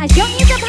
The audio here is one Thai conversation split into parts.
อะช่วงนี้จะพ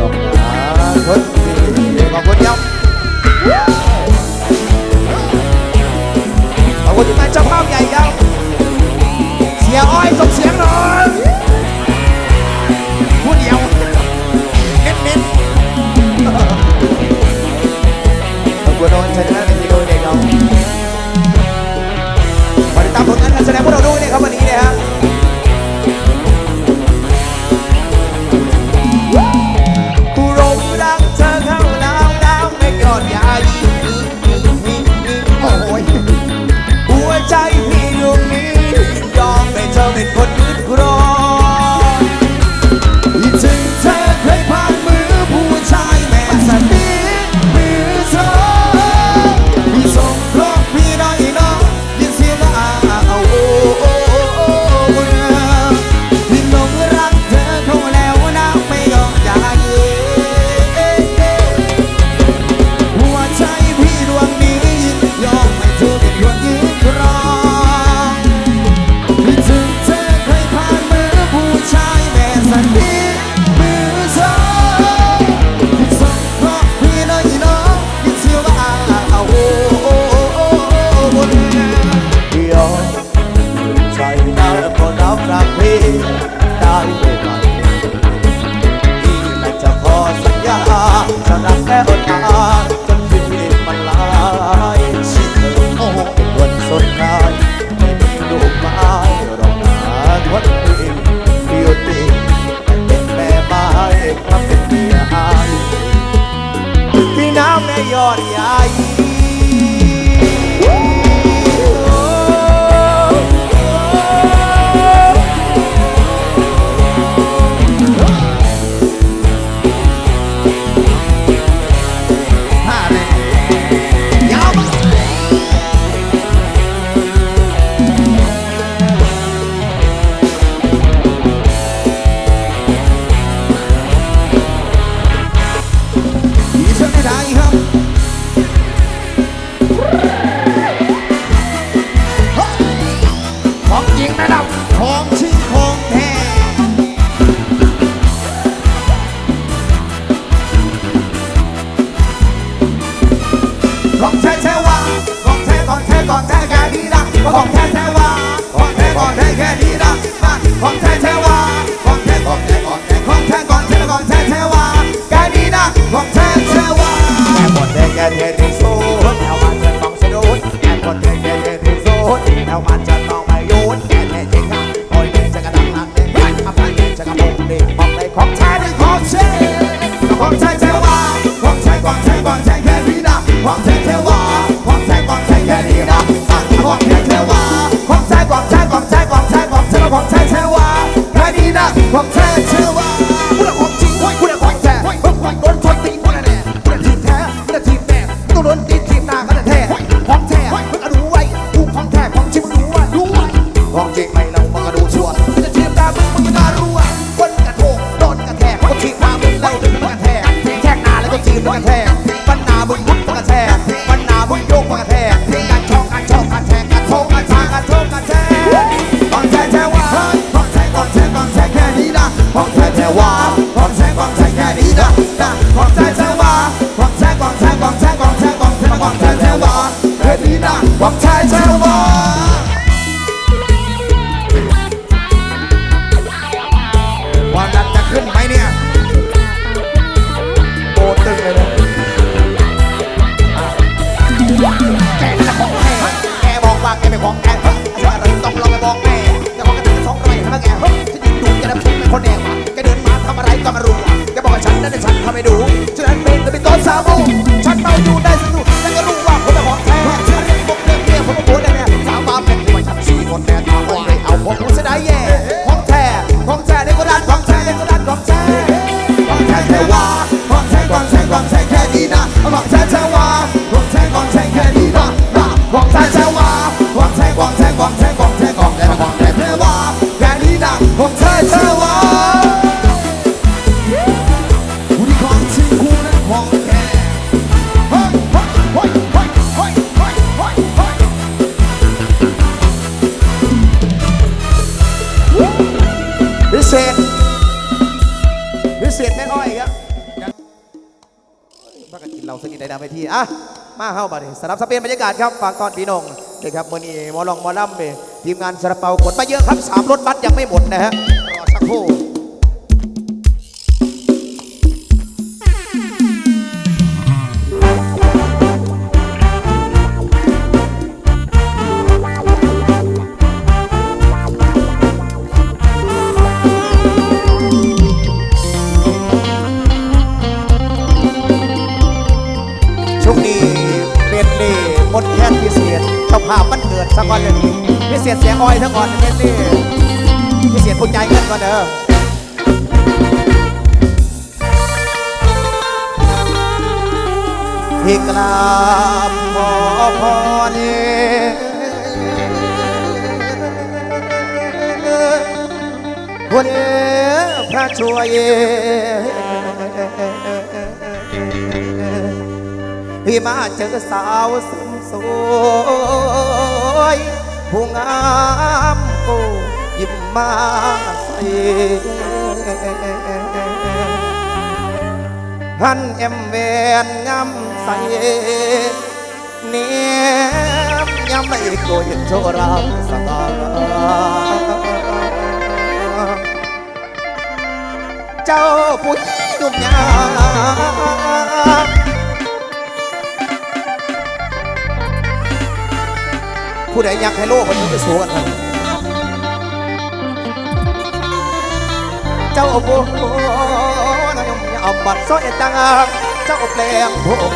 ยอกนาทุนดีขอบคุณครับอบคุณที่มาเจ้าภใหญ่ครับเสียอ้อยส่งเสียงน่อยพูดเดียวเน้นเน้นขอบคุณโดนชนะในทีโดนเด็กเรมาติตามผลงานการแสดงพวกเราด้วยนะครับวันนี้นะฮะ glória วางแสงวางแสงวางแสงแค่นี้นะวางแสงแค่ว่าวางแสงวางแสงแค่นี้นะวาง อะมาเข้าบัดนี้สนับสเปียนบรรยากาศครับฝากตอนพี่น้องนะครับมอนี้มอลองมอลัมำเบทีมงานสระเปากดมาเยอะครับสามรถบัสยังไม่หมดนะฮะรอสักครู่าพมันเกิดสัก่อนนึงยพิเศษเสียงอ้อยซะก่อนเมสซี่พิเศษผู้ใจเงินก่อนเด้อที่กราบขอพรคุณพระช่วยที่มาเจอสาวส สวยผู้งามกูยิ้มมาใส่หันเอ็มเวนงามใส่เนี่ยมย้ำไม่โกยโชรามสตาเจ้าผู้หญิงหนุ่มยา ผู้ใดอยากให้โลกคนนี้สู่เจ้าโบนายมเอาบัตรซอยตังเจ้าแปลงผม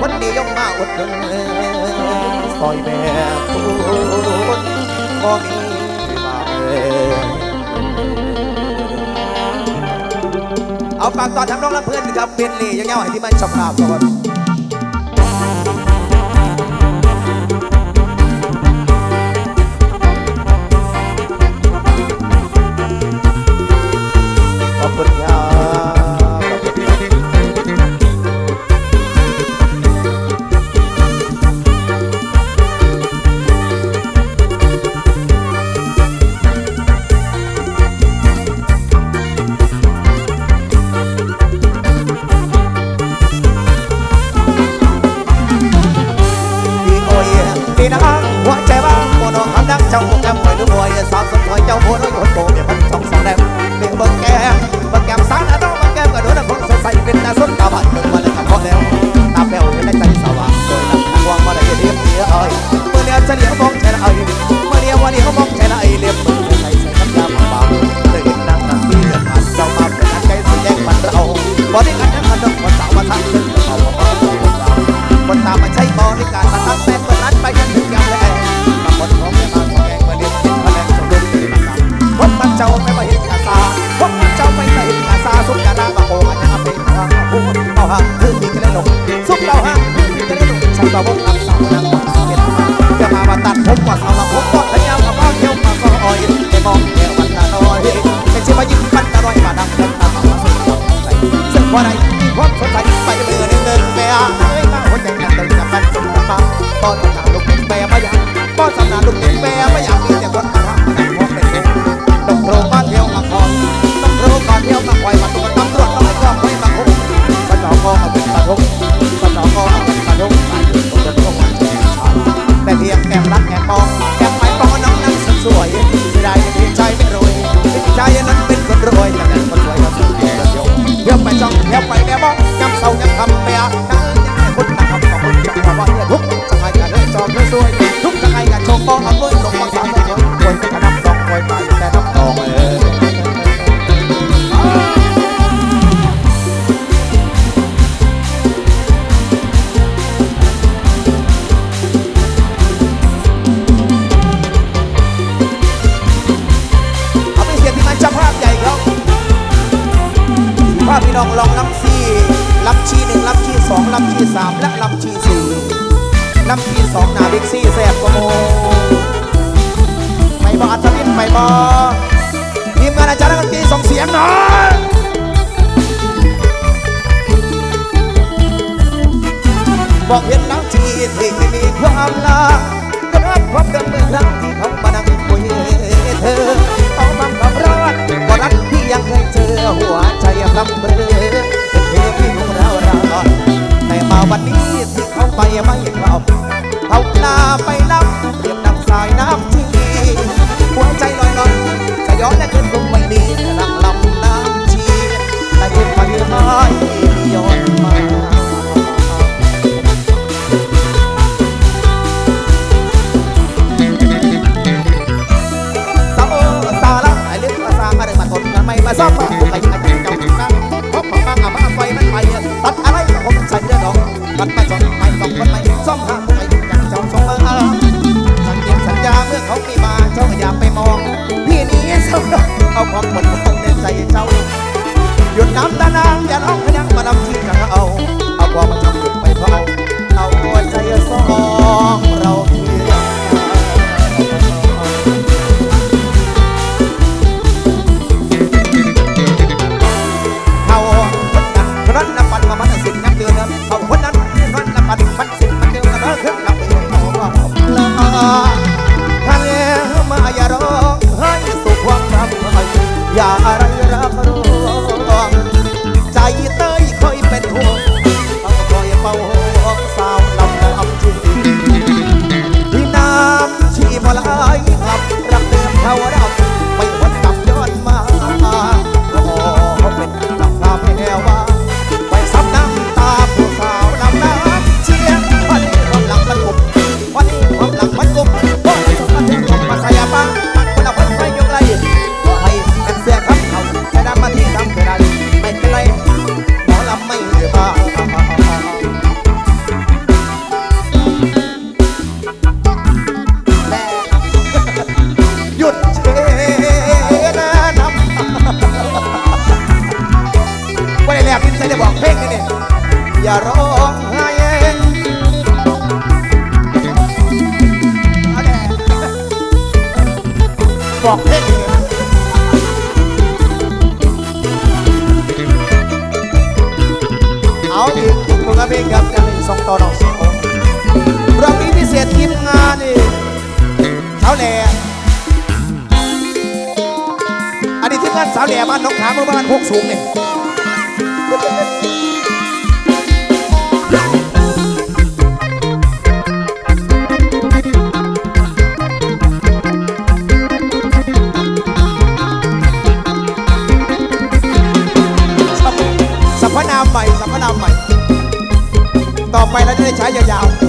วันดีย่องมาอดหนึ่งซอยแม่คุณก็มีบาเเอาฝากตอนทำน้องลำเพื่อนกับเป็นเล่ยังเงาๆให้ที่มันชอบภาพก่อน รวยจะแม่คนสวยก็สวยเดียวเดียวไปจ้องเดี๋ยวไปแม่บ้อง ได้ใช้ยาวๆ